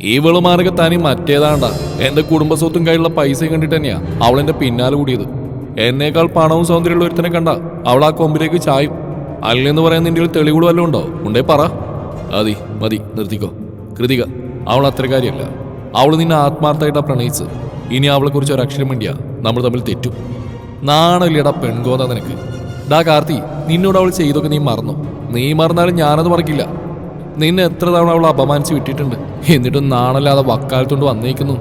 ഇവൾ മാർഗ തനി മറ്റേതാണ്ട. എന്റെ കുടുംബസ്വത്തും കയ്യിലുള്ള പൈസയും കണ്ടിട്ട് തന്നെയാ അവൾ എന്റെ പിന്നാലെ കൂടിയത്. എന്നേക്കാൾ പണവും സൗന്ദര്യമുള്ള ഒരുത്തനെ കണ്ട അവൾ ആ കൊമ്പിലേക്ക് ചായും. അല്ലെന്ന് പറയാൻ നിന്റെ ഒരു തെളിവുകൾ വല്ലതും ഉണ്ടോ? ഉണ്ടേ പറ. അതി മതി നിർത്തിക്കോ. കൃതിക അവൾ അത്രക്കാരിയല്ല അവൾ നിന്നെ ആത്മാർത്ഥമായിട്ടാ പ്രണയിച്ച് ഇനി അവളെ കുറിച്ച് അക്ഷരം വേണ്ടിയാ നമ്മൾ തമ്മിൽ തെറ്റു. നാണല്ലേടാ പെൺകോന്ന നിനക്ക്. ഡാ കാർത്തി നിന്നോട് അവൾ ചെയ്തൊക്കെ നീ മറന്നു. നീ മറന്നാലും ഞാനത് മറക്കില്ല. നിന്നെ എത്ര തവണ അവൾ അപമാനിച്ച് വിട്ടിട്ടുണ്ട്? എന്നിട്ടും നാണല്ലാതെ വക്കാലത്തോണ്ട് വന്നേക്കുന്നു.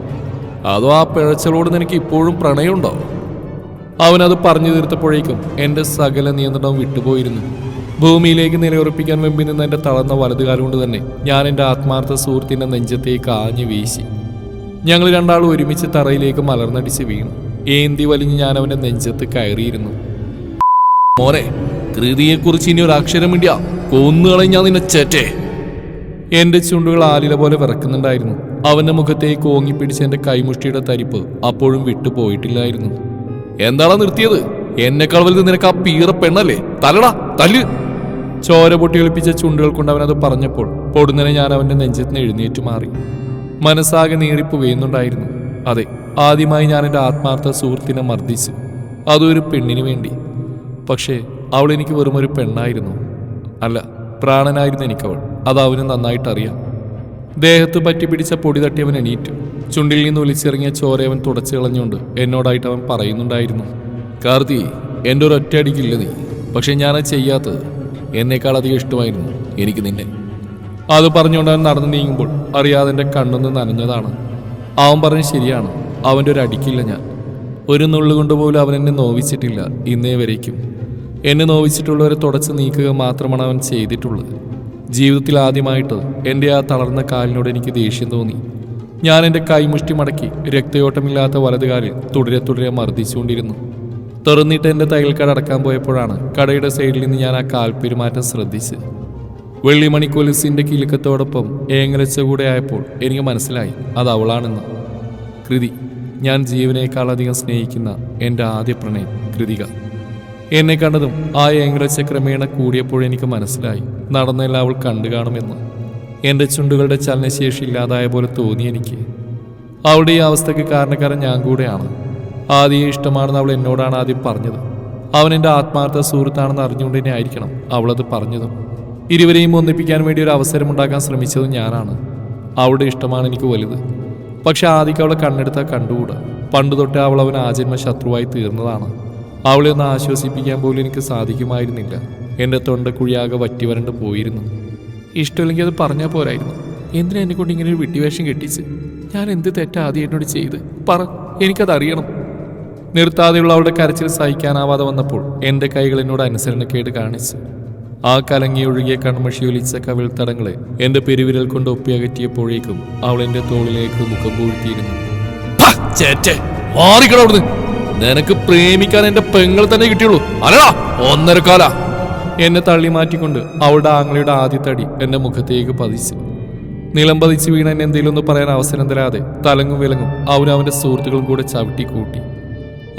അതോ ആ പിഴച്ചലോട് നിനക്ക് ഇപ്പോഴും പ്രണയമുണ്ടോ? അവനത് പറഞ്ഞു തീർത്തപ്പോഴേക്കും എന്റെ സകല നിയന്ത്രണം വിട്ടുപോയിരുന്നു. ഭൂമിയിലേക്ക് നിലയുറപ്പിക്കാൻ വെമ്പി നിന്ന് എന്റെ തളർന്ന വലതുകാലം കൊണ്ട് തന്നെ ഞാൻ എന്റെ ആത്മാർത്ഥ സുഹൃത്തിന്റെ നെഞ്ചത്തേക്ക് ആഞ്ഞു വീശി. ഞങ്ങൾ രണ്ടാളും ഒരുമിച്ച് തറയിലേക്ക് മലർന്നടിച്ച് വീണു. ഏന്തി വലിഞ്ഞ് ഞാൻ അവന്റെ നെഞ്ചത്ത് കയറിയിരുന്നു. മോനെ കൃതിയെക്കുറിച്ച് ഇനി ഒരു അക്ഷരം വേണ്ടിയ കൊന്നുകളെ ഞാൻ നിന്നെ ചേറ്റേ. എന്റെ ചുണ്ടുകൾ ആലില പോലെ വിറക്കുന്നുണ്ടായിരുന്നു. അവന്റെ മുഖത്തേക്ക് ഓങ്ങിപ്പിടിച്ച എന്റെ കൈമുഷ്ടിയുടെ തരിപ്പ് അപ്പോഴും വിട്ടുപോയിട്ടില്ലായിരുന്നു. എന്താണോ നിർത്തിയത്? എന്നെക്കാൾ വലുത് നിനക്ക് ആ പീറ പെണ്ണല്ലേ? തലടാ തല്ല്. ചോര പൊട്ടി ഒളിപ്പിച്ച ചുണ്ടുകൾ കൊണ്ട് അവനത് പറഞ്ഞപ്പോൾ പൊടുന്നനെ ഞാൻ അവന്റെ നെഞ്ചത്തിന് എഴുന്നേറ്റ് മാറി. മനസ്സാകെ നീറിപ്പുകയുന്നുണ്ടായിരുന്നു അതെ ആദ്യമായി ഞാൻ എന്റെ ആത്മാർത്ഥ സുഹൃത്തിനെ മർദ്ദിച്ചു. അതൊരു പെണ്ണിന് വേണ്ടി. പക്ഷേ അവൾ എനിക്ക് വെറും ഒരു പെണ്ണായിരുന്നു. അല്ല പ്രാണനായിരുന്നു എനിക്കവൾ. അത് അവന് നന്നായിട്ട് അറിയാം ദേഹത്ത് പറ്റി പിടിച്ച പൊടി തട്ടിയവൻ എണീറ്റു. ചുണ്ടിൽ നിന്ന് ഒലിച്ചിറങ്ങിയ ചോരയവൻ തുടച്ചു കളഞ്ഞുകൊണ്ട് എന്നോടായിട്ട് അവൻ പറയുന്നുണ്ടായിരുന്നു. കാർത്തി എന്റെ ഒരു ഒറ്റയടിക്കില്ല നീ. പക്ഷെ ഞാനത് ചെയ്യാത്തത് എന്നേക്കാൾ അധികം ഇഷ്ടമായിരുന്നു എനിക്ക് നിന്നെ. അത് പറഞ്ഞുകൊണ്ട് അവൻ നടന്നു നീങ്ങുമ്പോൾ അറിയാതെ എന്റെ കണ്ണൊന്ന് നനഞ്ഞതാണ്. അവൻ പറഞ്ഞ് ശരിയാണ്. അവന്റെ ഒരു അടിക്കില്ല ഞാൻ. ഒരു നുള്ളുകൊണ്ട് പോലും അവൻ എന്നെ നോവിച്ചിട്ടില്ല ഇന്നേ വരേക്കും. എന്നെ നോവിച്ചിട്ടുള്ളവരെ തുടച്ച് നീക്കുക മാത്രമാണ് അവൻ ചെയ്തിട്ടുള്ളത്. ജീവിതത്തിൽ ആദ്യമായിട്ട് എന്റെ ആ തളർന്ന കാലിനോട് എനിക്ക് ദേഷ്യം തോന്നി. ഞാൻ എന്റെ കൈമുഷ്ടി മടക്കി രക്തയോട്ടമില്ലാത്ത വലതുകാലിൽ തുടരെ തുടരെ മർദ്ദിച്ചുകൊണ്ടിരുന്നു. തുറന്നിട്ട് എന്റെ തയ്യൽക്കട അടക്കാൻ പോയപ്പോഴാണ് കടയുടെ സൈഡിൽ നിന്ന് ഞാൻ ആ കാൽ പെരുമാറ്റം ശ്രദ്ധിച്ച് വെള്ളിമണി കൊലുസിന്റെ കിലുക്കത്തോടൊപ്പം ഏങ്ങലച്ച കൂടെ ആയപ്പോൾ എനിക്ക് മനസ്സിലായി അത് അവളാണെന്ന്. കൃതി ഞാൻ ജീവനേക്കാളധികം സ്നേഹിക്കുന്ന എന്റെ ആദ്യ പ്രണയം കൃതിക. എന്നെ കണ്ടതും ആ ഏങ്ങലച്ച ക്രമേണ കൂടിയപ്പോൾ എനിക്ക് മനസ്സിലായി. നടന്നെല്ലാം അവൾ കണ്ടു കാണുമെന്ന്. എന്റെ ചുണ്ടുകളുടെ ചലനശേഷി ഇല്ലാതായ പോലെ തോന്നി എനിക്ക്. അവളുടെ ഈ അവസ്ഥയ്ക്ക് കാരണക്കാരൻ ഞാൻ കൂടെയാണ്. ആദ്യം ഇഷ്ടമാണെന്ന് അവൾ എന്നോടാണ് ആദ്യം പറഞ്ഞത്. അവൻ എന്റെ ആത്മാർത്ഥ സുഹൃത്താണെന്ന് അറിഞ്ഞുകൊണ്ട് തന്നെ ആയിരിക്കണം അവളത് പറഞ്ഞതും. ഇരുവരെയും ഒന്നിപ്പിക്കാൻ വേണ്ടി ഒരു അവസരം ഉണ്ടാക്കാൻ ശ്രമിച്ചതും ഞാനാണ്. അവളുടെ ഇഷ്ടമാണ് എനിക്ക് വലുത്. പക്ഷെ ആദ്യം അവളെ കണ്ണെടുത്താൽ കണ്ടുകൂടാ. പണ്ട് തൊട്ടേ അവൾ അവൻ ആജന്മ ശത്രുവായി തീർന്നതാണ്. അവളെ ഒന്ന് ആശ്വസിപ്പിക്കാൻ പോലും എനിക്ക് സാധിക്കുമായിരുന്നില്ല. എന്റെ തൊണ്ടക്കുഴിയാകെ വറ്റി വരണ്ട് പോയിരുന്നു. ഇഷ്ടമില്ലെങ്കിൽ അത് പറഞ്ഞാൽ പോരായിരുന്നു. എന്തിനാ എന്നെ കൊണ്ട് ഇങ്ങനെ ഒരു വിട്ടിവേഷം കെട്ടിച്ച്? ഞാൻ എന്ത് തെറ്റാ ആദ്യം എന്നോട് ചെയ്ത്? പറ എനിക്കത് അറിയണം. നിർത്താതെയുള്ള അവളുടെ കരച്ചിൽ സഹിക്കാനാവാതെ വന്നപ്പോൾ എന്റെ കൈകൾ എന്നോട് അനുസരണക്കേട് കാണിച്ചു. ആ കലങ്ങി ഒഴുകിയ കൺമഷി ഒലിച്ച കവിൾ തടങ്ങളെ എന്റെ പെരുവിരൽ കൊണ്ട് ഒപ്പിയകറ്റിയപ്പോഴേക്കും അവൾ എന്റെ തോളിലേക്ക് മുഖം പൂഴ്ത്തിയിരുന്നു. നിനക്ക് പ്രേമിക്കാൻ എന്റെ പെങ്ങൾ തന്നെ കിട്ടിയുള്ളൂ. അല്ലടാ ഒന്നര കാല. എന്നെ തള്ളി മാറ്റിക്കൊണ്ട് അവളുടെ ആങ്ങളയുടെ ആദ്യത്തടി എന്റെ മുഖത്തേക്ക് പതിച്ചു. നിലം പതിച്ച് വീണ എന്നെ എന്തെങ്കിലും ഒന്ന് പറയാൻ അവസരം തരാതെ തലങ്ങും വിലങ്ങും അവനും അവന്റെ സുഹൃത്തുക്കളും കൂടെ ചവിട്ടി കൂട്ടി.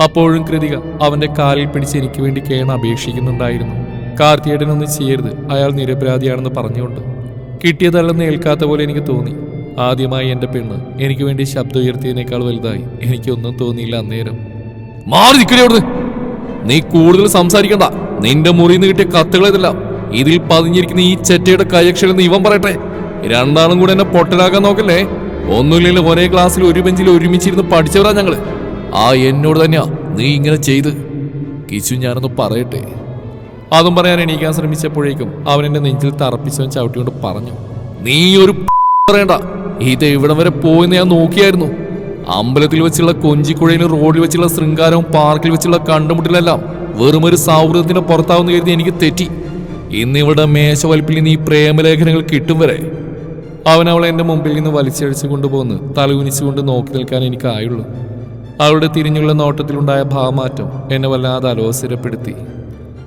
അപ്പോഴും കൃതിക അവന്റെ കാലിൽ പിടിച്ച് എനിക്ക് വേണ്ടി കേണ അപേക്ഷിക്കുന്നുണ്ടായിരുന്നു. കാർത്തിയേട്ടനൊന്നും ചെയ്യരുത്. അയാൾ നിരപരാധിയാണെന്ന് പറഞ്ഞുകൊണ്ട്. കിട്ടിയതല്ലെന്ന് ഏൽക്കാത്ത പോലെ എനിക്ക് തോന്നി. ആദ്യമായി എന്റെ പെണ്ണ് എനിക്ക് വേണ്ടി ശബ്ദം ഉയർത്തിയതിനേക്കാൾ വലുതായി എനിക്കൊന്നും തോന്നിയില്ല അന്നേരം. മാറി നിൽക്കണേ അവിടുന്ന് നീ കൂടുതൽ സംസാരിക്കണ്ട. നിന്റെ മുറിയിൽ നിന്ന് കിട്ടിയ കത്തുകളേതല്ല ഇതിൽ പതിഞ്ഞിരിക്കുന്ന ഈ ചെറ്റയുടെ കൈയക്ഷരം ഇവൻ പറയട്ടെ. രണ്ടാളും കൂടെ എന്നെ പൊട്ടലാക്കാൻ നോക്കല്ലേ? ഒന്നുമില്ലെങ്കിൽ ഒരേ ക്ലാസ്സിൽ ഒരു ബെഞ്ചിൽ ഒരുമിച്ചിരുന്ന് പഠിച്ചവരാ ഞങ്ങൾ. ആ എന്നോട് തന്നെയാ നീ ഇങ്ങനെ ചെയ്ത്. കിച്ചു ഞാനൊന്ന് പറയട്ടെ. അതും പറയാൻ എണീക്കാൻ ശ്രമിച്ചപ്പോഴേക്കും അവൻ എന്റെ നെഞ്ചിൽ തറപ്പിച്ചവൻ ചവിട്ടിക്കൊണ്ട് പറഞ്ഞു. നീ ഒരു പറയണ്ട. ഇത് ഇവിടം വരെ പോയെന്ന് ഞാൻ നോക്കിയായിരുന്നു. അമ്പലത്തിൽ വെച്ചുള്ള കൊഞ്ചിക്കുഴയിലും റോഡിൽ വെച്ചുള്ള ശൃംഗാരവും പാർക്കിൽ വെച്ചുള്ള കണ്ടുമുട്ടിലെല്ലാം വെറും ഒരു സൗഹൃദത്തിന്റെ പുറത്താവുന്ന കരുതി എനിക്ക് തെറ്റി. ഇന്ന് ഇവിടെ മേശവലിപ്പിൽ നിന്ന് ഈ പ്രേമലേഖനങ്ങൾ കിട്ടും വരെ. അവൻ അവളെ എന്റെ മുമ്പിൽ നിന്ന് വലിച്ചഴിച്ചു കൊണ്ടുപോകുന്ന തലകുനിച്ചുകൊണ്ട് നോക്കി നിൽക്കാൻ എനിക്കായുള്ളൂ. അവളുടെ തിരിഞ്ഞുള്ള നോട്ടത്തിലുണ്ടായ ഭാവമാറ്റം എന്നെ വല്ലാതെ അലോസരപ്പെടുത്തി.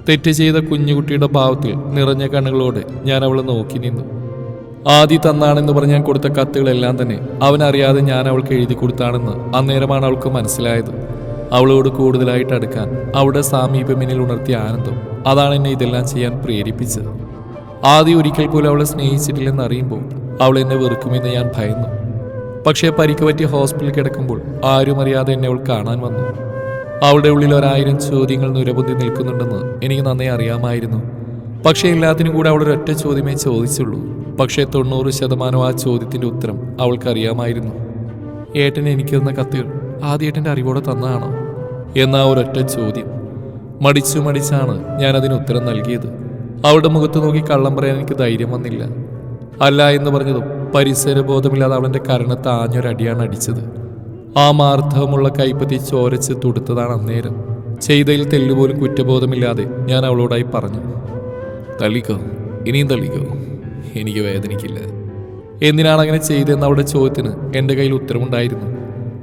തെറ്റ് ചെയ്ത കുഞ്ഞുകുട്ടിയുടെ ഭാവത്തിൽ നിറഞ്ഞ കണ്ണുകളോടെ ഞാൻ അവളെ നോക്കി നിന്നു. ആദി തന്നാണെന്ന് പറഞ്ഞ് ഞാൻ കൊടുത്ത കത്തുകളെല്ലാം തന്നെ അവനറിയാതെ ഞാൻ അവൾക്ക് എഴുതി കൊടുത്താണെന്ന് അന്നേരമാണ് അവൾക്ക് മനസ്സിലായത്. അവളോട് കൂടുതലായിട്ട് അടുക്കാൻ അവളുടെ സാമീപ്യം എന്നിൽ ഉണർത്തിയ ആനന്ദം. അതാണ് എന്നെ ഇതെല്ലാം ചെയ്യാൻ പ്രേരിപ്പിച്ചത്. ആദ്യം ഒരിക്കൽ പോലും അവളെ സ്നേഹിച്ചിട്ടില്ലെന്ന് അറിയുമ്പോൾ അവൾ എന്നെ വെറുക്കുമെന്ന് ഞാൻ ഭയന്നു. പക്ഷേ പരിക്ക് പറ്റി ഹോസ്പിറ്റലിൽ കിടക്കുമ്പോൾ ആരും അറിയാതെ എന്നെ അവൾ കാണാൻ വന്നു. അവളുടെ ഉള്ളിൽ ഒരായിരം ചോദ്യങ്ങൾ നിരവധി നിൽക്കുന്നുണ്ടെന്ന് എനിക്ക് നന്നേ അറിയാമായിരുന്നു. പക്ഷേ എല്ലാത്തിനും കൂടെ അവളൊരൊറ്റ ചോദ്യമേ ചോദിച്ചുള്ളൂ. പക്ഷേ തൊണ്ണൂറ് ശതമാനം ആ ചോദ്യത്തിന്റെ ഉത്തരം അവൾക്കറിയാമായിരുന്നു. ഏട്ടൻ എനിക്ക് തന്ന കത്തുകൾ ആദ്യേട്ടന്റെ അറിവോടെ തന്നതാണോ? എന്നാ ഒരൊറ്റ ചോദ്യം. മടിച്ചു മടിച്ചാണ് ഞാൻ അതിന് ഉത്തരം നൽകിയത്. അവളുടെ മുഖത്ത് നോക്കി കള്ളം പറയാൻ എനിക്ക് ധൈര്യം വന്നില്ല. അല്ല എന്ന് പറഞ്ഞതും പരിസരബോധമില്ലാതെ അവളെന്റെ കരണത്ത് ആഞ്ഞൊരടിയാണ് അടിച്ചത്. ആ മാർദ്ധവമുള്ള കൈപ്പത്തി ചോരച്ച് തുടുത്തതാണ് അന്നേരം. ചെയ്തതിൽ തെല്ലുപോലും കുറ്റബോധമില്ലാതെ ഞാൻ അവളോടായി പറഞ്ഞു തള്ളിക്കോ ഇനിയും തള്ളിക്കോ. എനിക്ക് വേദനിക്കില്ല. എന്തിനാണ് അങ്ങനെ ചെയ്തതെന്ന് അവളുടെ ചോദ്യത്തിന് എന്റെ കയ്യിൽ ഉത്തരമുണ്ടായിരുന്നു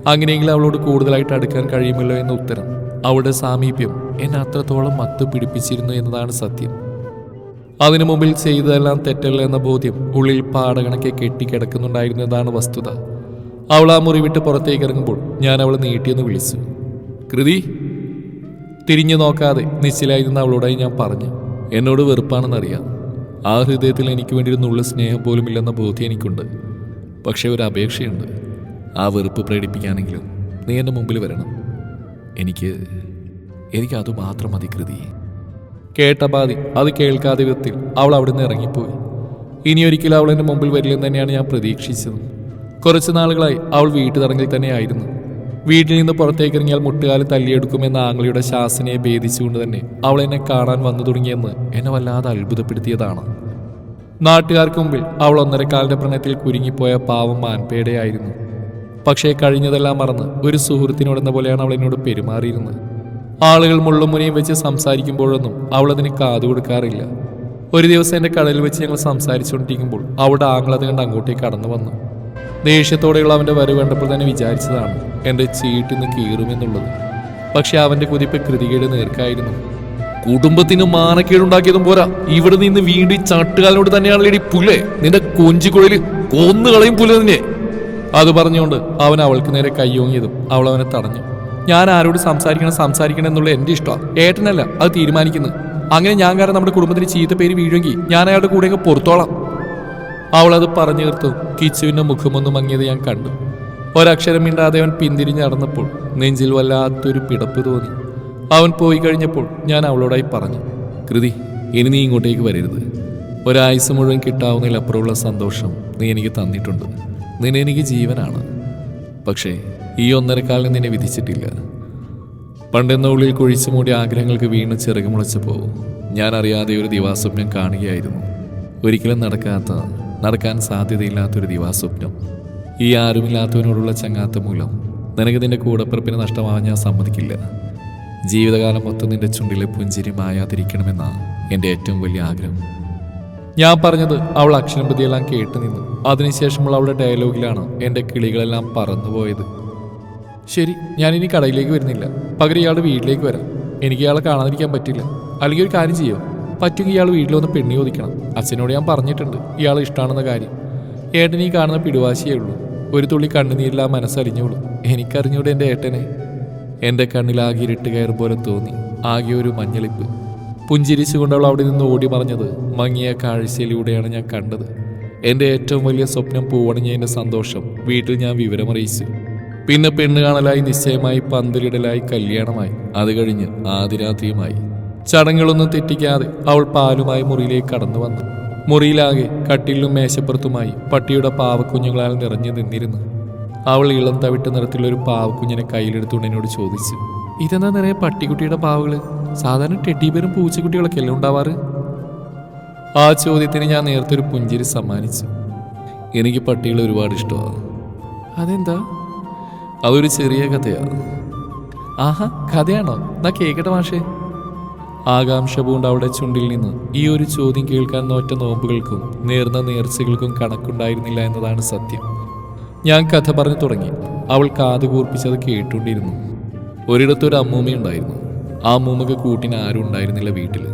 അങ്ങനെയെങ്കിലും അവളോട് കൂടുതലായിട്ട് അടുക്കാൻ കഴിയുമല്ലോ എന്ന ഉത്തരം. അവളുടെ സാമീപ്യം എന്നെ അത്രത്തോളം മത്ത് പിടിപ്പിച്ചിരുന്നു എന്നതാണ് സത്യം. അതിനു മുമ്പിൽ ചെയ്തതെല്ലാം തെറ്റല്ല എന്ന ബോധ്യം ഉള്ളിൽ പാടകണക്കെ കെട്ടിക്കിടക്കുന്നുണ്ടായിരുന്നതാണ് വസ്തുത. അവൾ ആ മുറി വിട്ട് പുറത്തേക്ക് ഇറങ്ങുമ്പോൾ ഞാൻ അവളെ നീട്ടിയെന്ന് വിളിച്ചു. കൃതി. തിരിഞ്ഞു നോക്കാതെ നിശ്ചലായിരുന്ന അവളോടായി ഞാൻ പറഞ്ഞു. എന്നോട് വെറുപ്പാണെന്നറിയാം. ആ ഹൃദയത്തിൽ എനിക്ക് വേണ്ടിയിരുന്നുള്ള സ്നേഹം പോലും ഇല്ലെന്ന ബോധ്യം എനിക്കുണ്ട്. പക്ഷേ ഒരു അപേക്ഷയുണ്ട്. ആ വെറുപ്പ് പ്രകടിപ്പിക്കാനെങ്കിലും നീ എന്റെ മുമ്പിൽ വരണം. എനിക്ക് എനിക്ക് അത് മാത്രം മതി കൃതി. കേട്ട ബാധി അത് കേൾക്കാതെ വിധത്തിൽ അവൾ അവിടെ നിന്ന് ഇറങ്ങിപ്പോയി. ഇനി ഒരിക്കലും അവൾ എന്റെ മുമ്പിൽ വരില്ലെന്ന് തന്നെയാണ് ഞാൻ പ്രതീക്ഷിച്ചത്. കുറച്ച് നാളുകളായി അവൾ വീട്ടു തന്നെയായിരുന്നു വീട്ടിൽ നിന്ന് പുറത്തേക്ക് ഇറങ്ങിയാൽ മുട്ടുകാൽ തല്ലിയെടുക്കുമെന്ന ആംഗ്ലിയുടെ ശാസനയെ ഭേദിച്ചുകൊണ്ട് തന്നെ അവൾ എന്നെ കാണാൻ വന്നു തുടങ്ങിയെന്ന് എന്നെ വല്ലാതെ അത്ഭുതപ്പെടുത്തിയതാണ്. നാട്ടുകാർക്ക് മുമ്പിൽ അവൾ ഒന്നരക്കാലിന്റെ പ്രണയത്തിൽ കുരുങ്ങിപ്പോയ പാവം മാൻപേടയായിരുന്നു. പക്ഷേ കഴിഞ്ഞതെല്ലാം മറന്ന് ഒരു സുഹൃത്തിനോടെന്ന പോലെയാണ് അവൾ എന്നോട് പെരുമാറിയിരുന്നത്. ആളുകൾ മുള്ളും മുനയും വെച്ച് സംസാരിക്കുമ്പോഴൊന്നും അവൾ അതിന് കാതു കൊടുക്കാറില്ല. ഒരു ദിവസം എന്റെ കടലിൽ വെച്ച് ഞങ്ങൾ സംസാരിച്ചുകൊണ്ടിരിക്കുമ്പോൾ അവളുടെ ആങ്ങളത് കണ്ട് അങ്ങോട്ടേക്ക് കടന്നു വന്നു. ദേഷ്യത്തോടെയുള്ള അവന്റെ വരവ് കണ്ടപ്പോൾ തന്നെ വിചാരിച്ചതാണ് എന്റെ ചീട്ടിന്ന് കീറുമെന്നുള്ളത്. പക്ഷെ അവന്റെ കുതിപ്പ് കൃതികയുടെ നേർക്കായിരുന്നു. കുടുംബത്തിന് മാനക്കേടുണ്ടാക്കിയതും പോരാ. ഇവിടെ നിന്ന് വീണ്ടും തന്നെയാണ് തന്നെയാണല്ലേടി പുലേ നിന്റെ കൊഞ്ചിക്കുഴലിൽ കൊന്നുകളയും പുലേ നിന്നെ. അത് പറഞ്ഞുകൊണ്ട് അവൻ അവൾക്ക് നേരെ കയ്യോങ്ങിയതും അവൾ അവനെ തടഞ്ഞു. ഞാൻ ആരോട് സംസാരിക്കണം സംസാരിക്കണം എന്നുള്ള എന്റെ ഇഷ്ടമാണ് ഏട്ടനല്ല അത് തീരുമാനിക്കുന്നത്. അങ്ങനെ ഞാൻ കാരണം നമ്മുടെ കുടുംബത്തിന് ചീത്ത പേര് വീഴുമെങ്കിൽ ഞാൻ അയാളുടെ കൂടെ അങ്ങ് പുറത്തോളാം. അവൾ അത് പറഞ്ഞു തീർത്തു. കിച്ചുവിന്റെ മുഖമൊന്നും മങ്ങിയത് ഞാൻ കണ്ടു. ഒരക്ഷരം മിണ്ടാതെ അവൻ പിന്തിരിഞ്ഞ് നടന്നപ്പോൾ നെഞ്ചിൽ വല്ലാത്തൊരു പിടപ്പ് തോന്നി. അവൻ പോയി കഴിഞ്ഞപ്പോൾ ഞാൻ അവളോടായി പറഞ്ഞു കൃതി ഇനി നീ ഇങ്ങോട്ടേക്ക് വരരുത്. ഒരായുസ് മുഴുവൻ കിട്ടാവുന്നതിലപ്പുറമുള്ള സന്തോഷം നീ എനിക്ക് തന്നിട്ടുണ്ട്. നിന്നെ എനിക്ക് ജീവനാണ്. പക്ഷേ ഈ ഒന്നരക്കാലം നിന്നെ വിധിച്ചിട്ടില്ല. പണ്ടെന്ന ഉള്ളിൽ കുഴിച്ചു മൂടിയ ആഗ്രഹങ്ങൾക്ക് വീണ് ചിറകുമുളച്ചപ്പോൾ ഞാൻ അറിയാതെ ഒരു ദിവാസ്വപ്നം കാണുകയായിരുന്നു. ഒരിക്കലും നടക്കാത്ത നടക്കാൻ സാധ്യതയില്ലാത്തൊരു ദിവാസ്വപ്നം. ഈ ആരുമില്ലാത്തവനോടുള്ള ചങ്ങാത്ത മൂലം നിനക്ക് നിന്റെ കൂടപ്പിറപ്പിന് നഷ്ടമാവാൻ ഞാൻ സമ്മതിക്കില്ല. ജീവിതകാലം മൊത്തം നിന്റെ ചുണ്ടിലെ പുഞ്ചിരി മായാതിരിക്കണമെന്നാണ് എന്റെ ഏറ്റവും വലിയ ആഗ്രഹം. ഞാൻ പറഞ്ഞത് അവൾ അക്ഷരം പ്രതിയെല്ലാം കേട്ടു നിന്നു. അതിനുശേഷമുള്ള അവളുടെ ഡയലോഗിലാണ് എന്റെ കിളികളെല്ലാം പറന്നുപോയത് ശരി ഞാൻ ഇനി കടയിലേക്ക് വരുന്നില്ല. പകരം ഇയാളുടെ വീട്ടിലേക്ക് വരാം. എനിക്ക് ഇയാളെ കാണാതിരിക്കാൻ പറ്റില്ല. അല്ലെങ്കിൽ ഒരു കാര്യം ചെയ്യോ? പറ്റുമെങ്കിൽ ഇയാൾ വീട്ടിൽ വന്ന് പെണ്ണി ചോദിക്കണം അച്ഛനോട് ഞാൻ പറഞ്ഞിട്ടുണ്ട് ഇയാൾ ഇഷ്ടമാണെന്ന കാര്യം. ഏട്ടൻ ഈ കാണുന്ന പിടിവാശിയേ ഉള്ളൂ. ഒരു തുള്ളി കണ്ണുനീരിൽ ആ മനസ്സറിഞ്ഞോളൂ എനിക്കറിഞ്ഞൂടെ എന്റെ ഏട്ടനെ? എന്റെ കണ്ണിലാകെ ഇരുട്ട് കയറും പോലെ തോന്നി. ആകെ ഒരു മഞ്ഞളിപ്പ്. പുഞ്ചിരിച്ചുകൊണ്ട് അവൾ അവിടെ നിന്ന് ഓടി മറിഞ്ഞത് മങ്ങിയ കാഴ്ചയിലൂടെയാണ് ഞാൻ കണ്ടത്. എന്റെ ഏറ്റവും വലിയ സ്വപ്നം പൂവണിഞ്ഞതിന്റെ സന്തോഷം വീട്ടിൽ ഞാൻ വിവരമറിയിച്ചു പിന്നെ പെണ്ണ് കാണലായി നിശ്ചയമായി പന്തലിടലായി കല്യാണമായി. അത് കഴിഞ്ഞ് ആദിരാത്രിയുമായി ചടങ്ങുകളൊന്നും തെറ്റിക്കാതെ അവൾ പാലുമായി മുറിയിലേക്ക് കടന്നു വന്നു. മുറിയിലാകെ കട്ടിലും മേശപ്പുറത്തുമായി പട്ടിയുടെ പാവക്കുഞ്ഞുങ്ങളാൽ നിറഞ്ഞു നിന്നിരുന്നു. അവൾ ഇളം തവിട്ട നിറത്തിലുള്ള ഒരു പാവക്കുഞ്ഞിനെ കയ്യിലെടുത്തുകൊണ്ട് എന്നോട് ചോദിച്ചു ഇതെന്താ നിറയെ പട്ടിക്കുട്ടിയുടെ പാവകൾ സാധാരണ ടെഡിബേരും പൂച്ചക്കുട്ടികളൊക്കെ അല്ലേ ഉണ്ടാവാറ്? ആ ചോദ്യത്തിന് ഞാൻ നേരത്തെ ഒരു പുഞ്ചിരി സമ്മാനിച്ചു. എനിക്ക് പട്ടികൾ ഒരുപാട് ഇഷ്ടമാണ് അതെന്താ? അതൊരു ചെറിയ കഥയാണ് ആഹാ കഥയാണോ? എന്നാ കേക്കട്ടെ മാഷേ. ആകാംക്ഷ പൂണ്ട് അവിടെ ചുണ്ടിൽ നിന്ന് ഈ ഒരു ചോദ്യം കേൾക്കാൻ നോറ്റ നോമ്പുകൾക്കും നേർന്ന നേർച്ചകൾക്കും കണക്കുണ്ടായിരുന്നില്ല എന്നതാണ് സത്യം. ഞാൻ കഥ പറഞ്ഞു തുടങ്ങി. അവൾ കാതുകൂർപ്പിച്ചത് കേട്ടുകൊണ്ടിരുന്നു. ഒരിടത്തൊരു അമ്മൂമ്മയുണ്ടായിരുന്നു ആ അമ്മൂമ്മക്ക് കൂട്ടിന് ആരും ഉണ്ടായിരുന്നില്ല വീട്ടിൽ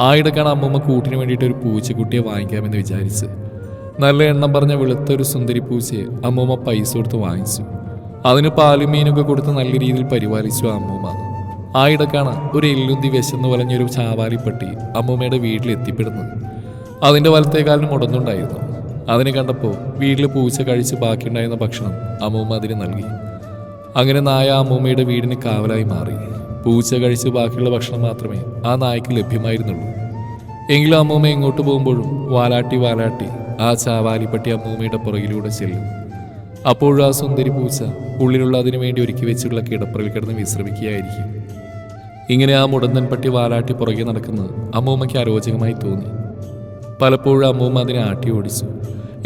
ആ അമ്മൂമ്മ കൂട്ടിന് വേണ്ടിയിട്ട് ഒരു പൂച്ചക്കുട്ടിയെ വാങ്ങിക്കാമെന്ന് വിചാരിച്ച്. നല്ല എണ്ണം പറഞ്ഞ വെളുത്തൊരു സുന്ദരി പൂച്ചയെ അമ്മൂമ്മ പൈസ കൊടുത്ത് വാങ്ങിച്ചു. അതിന് പാലും മീനൊക്കെ കൊടുത്ത് നല്ല രീതിയിൽ പരിപാലിച്ചു അമ്മൂമ്മ. ആ ഇടക്കാണ് ഒരു എല്ലുന്തി വിശന്ന് വലഞ്ഞൊരു ചാവാലിപ്പട്ടി അമ്മൂമ്മയുടെ വീട്ടിൽ എത്തിപ്പെടുന്നത് അതിന്റെ വലത്തേക്കാലിന് മുടന്നുണ്ടായിരുന്നു അതിനെ കണ്ടപ്പോൾ വീട്ടിൽ പൂച്ച കഴിച്ച് ബാക്കിയുണ്ടായിരുന്ന ഭക്ഷണം അമ്മൂമ്മ അതിന് നൽകി. അങ്ങനെ നായ അമ്മൂമ്മയുടെ വീടിന് കാവലായി മാറി. പൂച്ച കഴിച്ച് ബാക്കിയുള്ള ഭക്ഷണം മാത്രമേ ആ നായ്ക്ക് ലഭ്യമായിരുന്നുള്ളൂ. എങ്കിലും അമ്മൂമ്മ ഇങ്ങോട്ട് പോകുമ്പോഴും വാലാട്ടി വാലാട്ടി ആ ചാവാലിപ്പട്ടി അമ്മൂമ്മയുടെ പുറകിലൂടെ ചെല്ലും. അപ്പോഴും ആ സുന്ദരി പൂച്ച ഉള്ളിലുള്ള അതിനു വേണ്ടി ഒരുക്കി വെച്ചുള്ള കിടപ്പറയിൽ കിടന്ന് വിശ്രമിക്കുകയായിരിക്കും. ഇങ്ങനെ ആ മുടന്തൻ പട്ടി വാലാട്ടി പുറകെ നടക്കുന്നത് അമ്മൂമ്മയ്ക്ക് അരോചകമായി തോന്നി. പലപ്പോഴും അമ്മൂമ്മ അതിനെ ആട്ടി ഓടിച്ചു.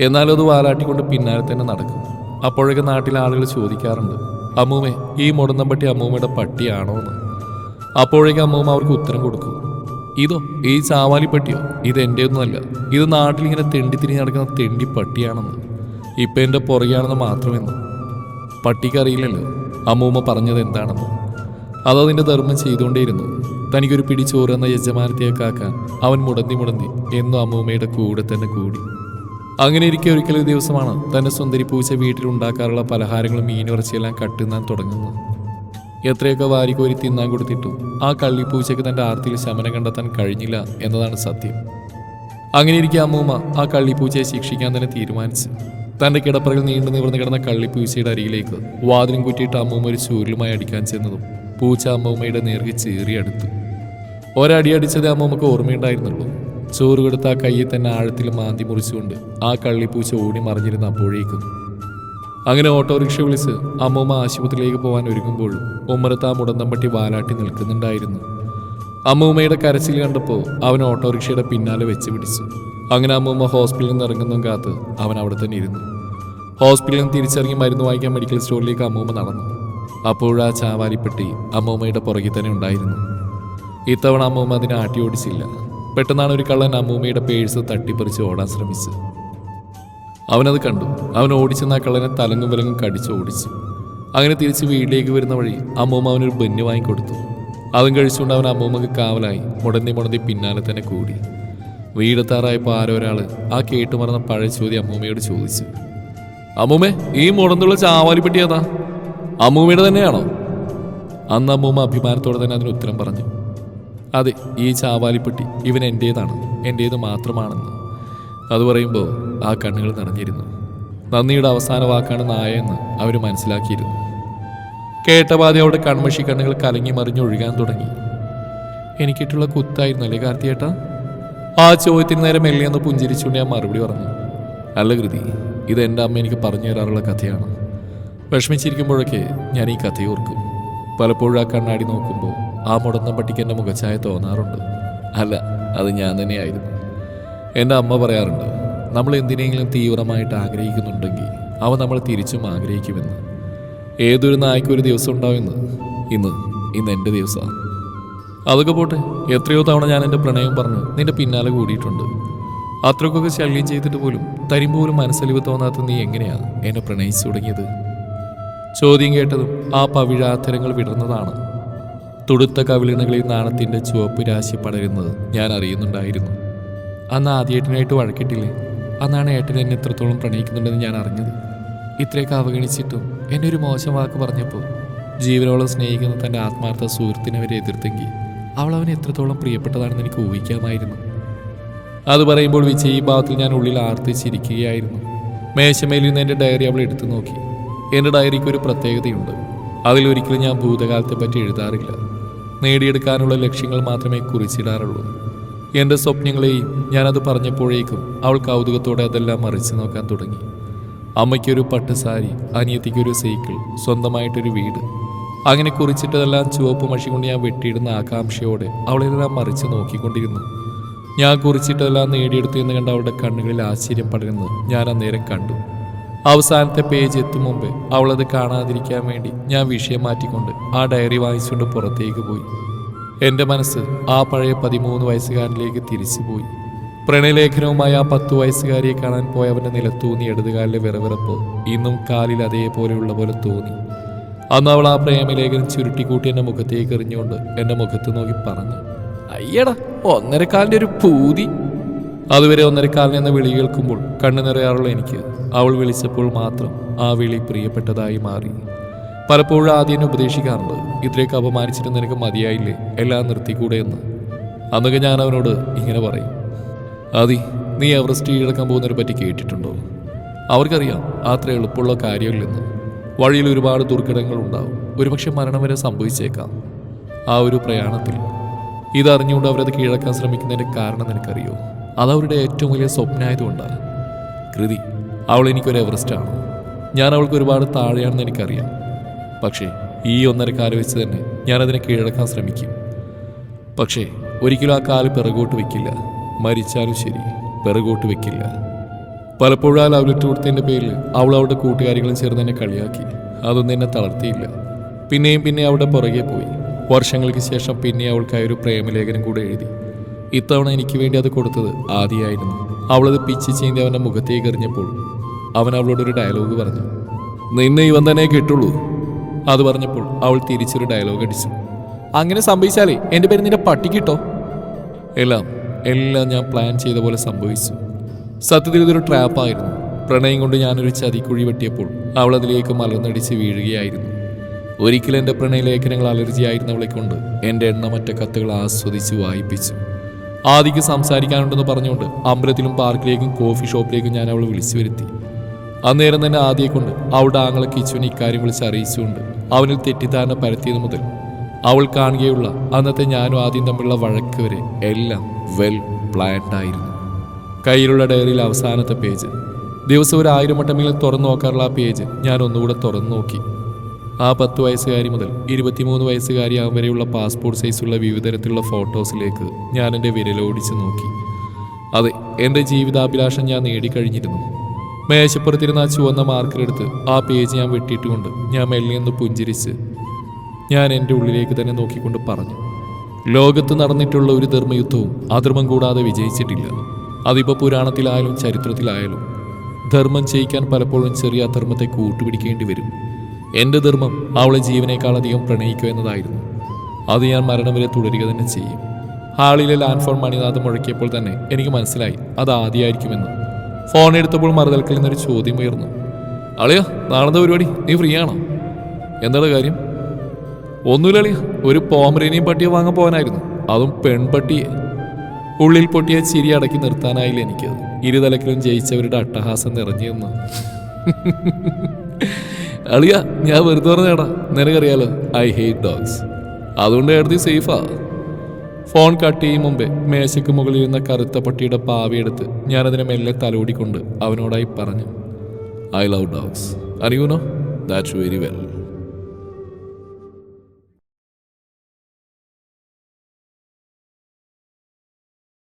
എന്നാലും അത് വാലാട്ടിക്കൊണ്ട് പിന്നാലെ തന്നെ നടക്കും. അപ്പോഴൊക്കെ നാട്ടിലെ ആളുകൾ ചോദിക്കാറുണ്ട് അമ്മൂമ്മേ ഈ മുടന്തൻ പട്ടി അമ്മൂമ്മയുടെ പട്ടിയാണോ എന്ന്? അപ്പോഴേക്കും അമ്മൂമ്മ അവർക്ക് ഉത്തരം കൊടുക്കും ഇതോ ഈ ചാവാലി പട്ടിയോ? ഇത് എന്റെ ഒന്നുമല്ല ഇത് നാട്ടിലിങ്ങനെ തെണ്ടി തിരിഞ്ഞ് നടക്കുന്ന തെണ്ടി പട്ടിയാണെന്ന്. ഇപ്പം എന്റെ പുറകെയാണെന്ന് മാത്രമെന്ന്. പട്ടിക്കറിയില്ലല്ലോ അമ്മൂമ്മ പറഞ്ഞത് എന്താണെന്ന്. അതതിന്റെ ധർമ്മം ചെയ്തുകൊണ്ടേയിരുന്നു. തനിക്കൊരു പിടി ചോറ് എന്ന യജമാനത്തെ കാക്കാൻ അവൻ മുടന്തി മുടന്തി എന്നും അമ്മൂമ്മയുടെ കൂടെ തന്നെ കൂടി. അങ്ങനെ ഇരിക്കെ ഒരിക്കലൊരു ദിവസമാണ് തന്റെ സുന്ദരി പൂച്ച വീട്ടിലുണ്ടാക്കാറുള്ള പലഹാരങ്ങളും മീനുറച്ചിയെല്ലാം കട്ടുന്നാൻ തുടങ്ങുന്നത്. എത്രയൊക്കെ വാരിക്കോരി തിന്നാൻ കൊടുത്തിട്ടു ആ കള്ളിപ്പൂച്ചയ്ക്ക് തന്റെ ആർത്തിയിൽ ശമനം കണ്ടെത്താൻ കഴിഞ്ഞില്ല എന്നതാണ് സത്യം. അങ്ങനെ ഇരിക്കെ അമ്മൂമ്മ ആ കള്ളിപ്പൂച്ചയെ ശിക്ഷിക്കാൻ തന്നെ തീരുമാനിച്ചു തന്റെ കിടപ്പറയിൽ നീണ്ടു നിവർന്ന് കിടന്ന കള്ളിപ്പൂച്ചയുടെ അരിയിലേക്ക് വാതിലും കുറ്റിയിട്ട് അമ്മൂമ്മ ഒരു ചൂരിലുമായി അടിക്കാൻ ചെന്നതും പൂച്ച അമ്മൂമ്മയുടെ നേർക്ക് ചീറി അടുത്തു. ഒരടി അടിച്ചത് അമ്മൂമ്മക്ക് ഓർമ്മയുണ്ടായിരുന്നുള്ളൂ. ചോറ് കൊടുത്ത ആ കയ്യിൽ തന്നെ ആഴത്തിൽ മാന്തി മുറിച്ചുകൊണ്ട് ആ കള്ളിപ്പൂച്ച ഓടി മറിഞ്ഞിരുന്ന അപ്പോഴേക്കും. അങ്ങനെ ഓട്ടോറിക്ഷ വിളിച്ച് അമ്മൂമ്മ ആശുപത്രിയിലേക്ക് പോകാൻ ഒരുങ്ങുമ്പോൾ ഉമ്മറത്ത് ആ മുടന്തമ്പട്ടി വാലാട്ടി നിൽക്കുന്നുണ്ടായിരുന്നു. അമ്മൂമ്മയുടെ കരച്ചിൽ കണ്ടപ്പോൾ അവൻ ഓട്ടോറിക്ഷയുടെ പിന്നാലെ വെച്ച് പിടിച്ചു. അങ്ങനെ അമ്മൂമ്മ ഹോസ്പിറ്റലിൽ നിന്ന് ഇറങ്ങുന്നതും കാത്ത് അവൻ അവിടെ തന്നെ ഇരുന്നു. ഹോസ്പിറ്റലിൽ നിന്ന് തിരിച്ചിറങ്ങി മരുന്ന് വാങ്ങിക്കാൻ മെഡിക്കൽ സ്റ്റോറിലേക്ക് അമ്മൂമ്മ നടന്നു. അപ്പോഴാ ചാവാലിപ്പെട്ടി അമ്മൂമ്മയുടെ പുറകിൽ തന്നെ ഉണ്ടായിരുന്നു. ഇത്തവണ അമ്മൂമ്മ അതിനെ ആട്ടി ഓടിച്ചില്ല. പെട്ടെന്നാണ് ഒരു കള്ളൻ അമ്മൂമ്മയുടെ പേഴ്സ് തട്ടിപ്പറിച്ച് ഓടാൻ ശ്രമിച്ചത്. അവനത് കണ്ടു. അവൻ ഓടിച്ചെന്ന കള്ളനെ തലങ്ങും വിലങ്ങും കടിച്ച് ഓടിച്ചു. അങ്ങനെ തിരിച്ച് വീട്ടിലേക്ക് വരുന്ന വഴി അമ്മൂമ്മ അവനൊരു ബെന്ന് വാങ്ങിക്കൊടുത്തു. അതും കഴിച്ചുകൊണ്ട് അവൻ അമ്മൂമ്മക്ക് കാവലായി. മുടന്തി മുടന്തി പിന്നാലെ തന്നെ കൂടി. വീടെത്താറായപ്പോൾ ആരോ ഒരാൾ ആ കേട്ടുമറന്ന പഴയ ചോദ്യം അമ്മൂമ്മയോട് ചോദിച്ചു. അമ്മൂമ്മേ ഈ മുടന്തുള്ള ചാവാലിപ്പെട്ടി ഏതാ? അമ്മൂമ്മയുടെ തന്നെയാണോ? അന്ന് അമ്മൂമ്മ അഭിമാനത്തോടെ തന്നെ അതിന് ഉത്തരം പറഞ്ഞു. അതെ ഈ ചാവാലിപ്പെട്ടി ഇവൻ എന്റേതാണ് എന്റേത് മാത്രമാണെന്ന്. അത് പറയുമ്പോൾ ആ കണ്ണുകൾ നിറഞ്ഞിരുന്നു. നന്ദിയുടെ അവസാന വാക്കാണ് നായ എന്ന് അവർ മനസ്സിലാക്കിയിരുന്നു. കേട്ടപാതി അവിടെ കൺമഷി കണ്ണുകൾ കലങ്ങി മറിഞ്ഞൊഴുകാൻ തുടങ്ങി. എനിക്കിട്ടുള്ള കുത്തായിരുന്നല്ലേ കാർത്തിയേട്ടാ? ആ ചോദ്യത്തിന് നേരെ മെല്ലെന്ന് പുഞ്ചിരിച്ചുകൊണ്ട് ഞാൻ മറുപടി പറഞ്ഞു. അല്ല കൃതി ഇത് എന്റെ അമ്മ എനിക്ക് പറഞ്ഞു തരാറുള്ള കഥയാണ്. വിഷമിച്ചിരിക്കുമ്പോഴൊക്കെ ഞാൻ ഈ കഥയോർക്കും പലപ്പോഴും ആ കണ്ണാടി നോക്കുമ്പോൾ ആ മുടന്ന പട്ടിക്ക് എന്റെ മുഖച്ഛായ തോന്നാറുണ്ട്. അല്ല അത് ഞാൻ തന്നെയായിരുന്നു. എന്റെ അമ്മ പറയാറുണ്ട് നമ്മൾ എന്തിനെങ്കിലും തീവ്രമായിട്ട് ആഗ്രഹിക്കുന്നുണ്ടെങ്കിൽ അവ നമ്മൾ തിരിച്ചും ആഗ്രഹിക്കുമെന്ന്. ഏതൊരു നായ്ക്കും ഒരു ദിവസം ഉണ്ടാവുമെന്ന് ഇന്ന്. ഇന്ന് എന്റെ ദിവസമാണ്. അതൊക്കെ പോട്ടെ എത്രയോ തവണ ഞാൻ എന്റെ പ്രണയം പറഞ്ഞ് നിന്റെ പിന്നാലെ കൂടിയിട്ടുണ്ട്. അത്രക്കൊക്കെ ശല്യം ചെയ്തിട്ട് പോലും തരുമ്പോലും പോലും മനസ്സലിവ് തോന്നാത്ത നീ എങ്ങനെയാണ് എന്നെ പ്രണയിച്ചു തുടങ്ങിയത്? ചോദ്യം കേട്ടതും ആ പവിഴാത്തരങ്ങൾ വിടർന്നതാണ്. തുടുത്ത കവിളിണകളിൽ നാണത്തിന്റെ ചുവപ്പ് രാശി പടരുന്നത് ഞാൻ അറിയുന്നുണ്ടായിരുന്നു. അന്ന് ആദ്യേട്ടനായിട്ട് വഴക്കിട്ടില്ലേ? അന്നാണ് ഏട്ടൻ എന്നെ എത്രത്തോളം പ്രണയിക്കുന്നുണ്ടെന്ന് ഞാൻ അറിഞ്ഞത്. ഇത്രയൊക്കെ അവഗണിച്ചിട്ടും എന്നെ ഒരു മോശം വാക്ക് പറഞ്ഞപ്പോൾ ജീവനോളം സ്നേഹിക്കുന്ന തന്റെ ആത്മാർത്ഥ സുഹൃത്തിനെ വരെ എതിർത്തെങ്കിൽ അവൾ അവൻ എത്രത്തോളം പ്രിയപ്പെട്ടതാണെന്ന് എനിക്ക് ഊഹിക്കാമായിരുന്നു. അത് പറയുമ്പോൾ വിജയ് ഈ ഭാഗത്തിൽ ഞാൻ ഉള്ളിൽ ആർത്തിച്ചിരിക്കുകയായിരുന്നു. മേശമേലിൽ നിന്ന് എന്റെ ഡയറി അവൾ എടുത്തു നോക്കി. എന്റെ ഡയറിക്ക് ഒരു പ്രത്യേകതയുണ്ട്. അതിലൊരിക്കലും ഞാൻ ഭൂതകാലത്തെ പറ്റി എഴുതാറില്ല. നേടിയെടുക്കാനുള്ള ലക്ഷ്യങ്ങൾ മാത്രമേ കുറിച്ചിടാറുള്ളൂ. എന്റെ സ്വപ്നങ്ങളെയും ഞാനത് പറഞ്ഞപ്പോഴേക്കും അവൾ കൗതുകത്തോടെ അതെല്ലാം മറിച്ചു നോക്കാൻ തുടങ്ങി. അമ്മയ്ക്കൊരു പട്ടുസാരി അനിയത്തിക്കൊരു സൈക്കിൾ സ്വന്തമായിട്ടൊരു വീട്. അങ്ങനെ കുറിച്ചിട്ടതെല്ലാം ചുവപ്പ് മഷി കൊണ്ട് ഞാൻ വെട്ടിയിടുന്ന ആകാംക്ഷയോടെ അവളെല്ലാം മറിച്ച് നോക്കിക്കൊണ്ടിരുന്നു. ഞാൻ കുറിച്ചിട്ടതെല്ലാം നേടിയെടുത്തു എന്ന് കണ്ട അവളുടെ കണ്ണുകളിൽ ആശ്ചര്യം പടരുന്നത് ഞാൻ അന്നേരം കണ്ടു. അവസാനത്തെ പേജ് എത്തും മുമ്പ് അവളത് കാണാതിരിക്കാൻ വേണ്ടി ഞാൻ വിഷയം മാറ്റിക്കൊണ്ട് ആ ഡയറി വായിച്ചുകൊണ്ട് പുറത്തേക്ക് പോയി. എന്റെ മനസ്സ് ആ പഴയ പതിമൂന്ന് വയസ്സുകാരനിലേക്ക് തിരിച്ചുപോയി പ്രണയലേഖനവുമായി ആ പത്തു വയസ്സുകാരിയെ കാണാൻ പോയവന്റെ നിലത്തൂന്നി ഇടതുകാലിലെ വിറവിറപ്പ് ഇന്നും കാലിൽ അതേപോലെയുള്ള പോലെ തോന്നി. അന്ന് അവൾ ആ പ്രേമലേഖനം ചുരുട്ടിക്കൂട്ടി എന്റെ മുഖത്തേക്ക് എറിഞ്ഞുകൊണ്ട് എന്റെ മുഖത്ത് നോക്കി പറഞ്ഞു അയ്യടാ ഒന്നരക്കാലിന്റെ ഒരു പൂതി. അതുവരെ ഒന്നരക്കാലിൽ എന്ന വിളി കേൾക്കുമ്പോൾ കണ്ണു നിറയാറുള്ള എനിക്ക്. അവൾ വിളിച്ചപ്പോൾ മാത്രം ആ വിളി പ്രിയപ്പെട്ടതായി മാറി. പലപ്പോഴും ആദ്യം ഉപദേശിക്കാറുണ്ട്. ഇത്രയൊക്കെ അപമാനിച്ചിട്ട് നിനക്ക് മതിയായില്ലേ? എല്ലാം നിർത്തിക്കൂടെ എന്ന്. അന്നൊക്കെ ഞാൻ അവനോട് ഇങ്ങനെ പറയും. അതി നീ എവറസ്റ്റ് കീഴടക്കാൻ പോകുന്നതിനെ പറ്റി കേട്ടിട്ടുണ്ടോ? അവർക്കറിയാം. അത്ര എളുപ്പമുള്ള കാര്യമില്ലെന്ന്. വഴിയിൽ ഒരുപാട് ദുർഘടങ്ങൾ ഉണ്ടാവും ഒരുപക്ഷെ മരണം വരെ സംഭവിച്ചേക്കാം. ആ ഒരു പ്രയാണത്തിൽ. ഇതറിഞ്ഞുകൊണ്ട് അവരത് കീഴടക്കാൻ ശ്രമിക്കുന്നതിന്റെ കാരണം നിനക്കറിയോ? അത് അവരുടെ ഏറ്റവും വലിയ സ്വപ്നമായതുകൊണ്ടാണ് കൃതി അവൾ എനിക്കൊരു എവറസ്റ്റാണ് ഞാൻ അവൾക്ക് ഒരുപാട് താഴെയാണെന്ന് എനിക്കറിയാം. പക്ഷേ ഈ ഒന്നര കാൽ വെച്ച് തന്നെ ഞാനതിനെ കീഴടക്കാൻ ശ്രമിക്കും. പക്ഷേ ഒരിക്കലും ആ കാൽ പിറകോട്ട് വെക്കില്ല. മരിച്ചാലും ശരി പിറകോട്ട് വെക്കില്ല. പലപ്പോഴും ആ ലവ്ലെറ്റ് കൊടുത്തതിന്റെ പേരിൽ അവൾ അവളുടെ കൂട്ടുകാരികളും ചേർന്ന് എന്നെ കളിയാക്കി. അതൊന്നും എന്നെ തളർത്തിയില്ല. പിന്നെയും പിന്നെ അവിടെ പുറകെ പോയി. വർഷങ്ങൾക്ക് ശേഷം പിന്നെ അവൾക്കായി ഒരു പ്രേമലേഖനം കൂടെ എഴുതി. ഇത്തവണ എനിക്ക് വേണ്ടി അത് കൊടുത്തത് ആദ്യമായിരുന്നു അവളത് പിച്ച് ചീന്തി അവന്റെ മുഖത്തേക്ക് എറിഞ്ഞപ്പോൾ അവൻ അവളോട് ഒരു ഡയലോഗ് പറഞ്ഞു. നിന്നെ ഇവൻ തന്നെ കിട്ടുള്ളൂ. അത് പറഞ്ഞപ്പോൾ അവൾ തിരിച്ചൊരു ഡയലോഗ് അടിച്ചു. അങ്ങനെ സംഭവിച്ചാലേ എന്റെ പേര് നിന്റെ പട്ടി കിട്ടോ എല്ലാം എല്ലാം ഞാൻ പ്ലാൻ ചെയ്ത പോലെ സംഭവിച്ചു. സത്യത്തിൽ ഇതൊരു ട്രാപ്പായിരുന്നു പ്രണയം കൊണ്ട് ഞാനൊരു ചതിക്കുഴി വെട്ടിയപ്പോൾ അവൾ അതിലേക്ക് മലർന്നടിച്ച് വീഴുകയായിരുന്നു. ഒരിക്കലും എന്റെ പ്രണയലേഖനങ്ങൾ അലർജി ആയിരുന്നവളെ കൊണ്ട് എന്റെ എണ്ണമറ്റ കത്തുകൾ ആസ്വദിച്ച് വായിപ്പിച്ചു. ആദിക്ക് സംസാരിക്കാനുണ്ടെന്ന് പറഞ്ഞുകൊണ്ട് അമ്പലത്തിലും പാർക്കിലേക്കും കോഫി ഷോപ്പിലേക്കും ഞാൻ അവളെ വിളിച്ചു വരുത്തി. അന്നേരം തന്നെ ആദിയെ കൊണ്ട് അവളുടെ ആങ്ങളെ കിച്ചുവിനെ ഇക്കാര്യം വിളിച്ച് അറിയിച്ചുകൊണ്ട് അവനിൽ തെറ്റിദ്ധാരണ പരത്തിയത് മുതൽ അവൾ കാണുകയുള്ള അന്നത്തെ ഞാനും ആദ്യം തമ്മിലുള്ള വഴക്ക് വരെ എല്ലാം വെൽ പ്ലാൻഡ് ആയിരുന്നു. കയ്യിലുള്ള ഡയറിയിൽ അവസാനത്തെ പേജ്. ദിവസം ഒരു ആയിരം വട്ടമെങ്കിലും തുറന്നു നോക്കാറുള്ള ആ പേജ് ഞാൻ ഒന്നുകൂടെ തുറന്നു നോക്കി. ആ പത്ത് വയസ്സുകാരി മുതൽ ഇരുപത്തിമൂന്ന് വയസ്സുകാരിയാകും വരെയുള്ള പാസ്പോർട്ട് സൈസുള്ള വിവിധ തരത്തിലുള്ള ഫോട്ടോസിലേക്ക് ഞാൻ എന്റെ വിരലോടിച്ച് നോക്കി. അതെ എന്റെ ജീവിതാഭിലാഷം ഞാൻ നേടിക്കഴിഞ്ഞിരുന്നു. മേശപ്പുറത്തിരുന്ന ആ ചുവന്ന മാർക്കറെടുത്ത് ആ പേജ് ഞാൻ വെട്ടിയിട്ടുകൊണ്ട് ഞാൻ മെല്ലെ ഒന്ന് പുഞ്ചിരിച്ച് ഞാൻ എന്റെ ഉള്ളിലേക്ക് തന്നെ നോക്കിക്കൊണ്ട് പറഞ്ഞു. ലോകത്ത് നടന്നിട്ടുള്ള ഒരു ധർമ്മയുദ്ധവും അധർമ്മം കൂടാതെ വിജയിച്ചിട്ടില്ല. അതിപ്പോൾ പുരാണത്തിലായാലും ചരിത്രത്തിലായാലും ധർമ്മം ചെയ്യിക്കാൻ പലപ്പോഴും ചെറിയ അധർമ്മത്തെ കൂട്ടുപിടിക്കേണ്ടി വരും. എന്റെ ധർമ്മം അവളെ ജീവനേക്കാളധികം പ്രണയിക്കുക എന്നതായിരുന്നു. അത് ഞാൻ മരണം വരെ തുടരുക തന്നെ ചെയ്യും. ഹാളിലെ ലാൻഡ് ഫോൺ മണിനാഥം മുഴക്കിയപ്പോൾ തന്നെ എനിക്ക് മനസ്സിലായി അത് ആദ്യമായിരിക്കുമെന്ന്. ഫോൺ എടുത്തപ്പോൾ മറുതൽക്കിൽ നിന്നൊരു ചോദ്യം ഉയർന്നു. അളിയോ നാളത്തെ പരിപാടി? നീ ഫ്രീ ആണോ? എന്താണ് കാര്യം? ഒന്നുമില്ല അളിയ ഒരു പോമറേനിയും പട്ടിയെ വാങ്ങാൻ പോകാനായിരുന്നു. അതും പെൺപട്ടിയെ. ഉള്ളിൽ പൊട്ടിയ ചിരി അടക്കി നിർത്താനായില്ല എനിക്കത്. ഇരുതലക്കിലും ജയിച്ചവരുടെ അട്ടഹാസം നിറഞ്ഞു അളിയ ഞാൻ വെറുതെ പറഞ്ഞേടാ. നിനക്കറിയാലോ ഐ ഹേറ്റ് ഡോഗ്സ് അതുകൊണ്ട് എഴുതി സേഫാ ഫോൺ കട്ട് ചെയ്യും മുമ്പേ മേശയ്ക്ക് മുകളിൽ ഇരുന്ന കറുത്ത പട്ടിയുടെ പാവിയെടുത്ത് ഞാനതിനെ മെല്ലെ തലോടിക്കൊണ്ട് അവനോടായി പറഞ്ഞു ഐ ലവ് ഡോഗ്സ് അറിയൂനോ ദാറ്റ്സ് വെരി വെൽ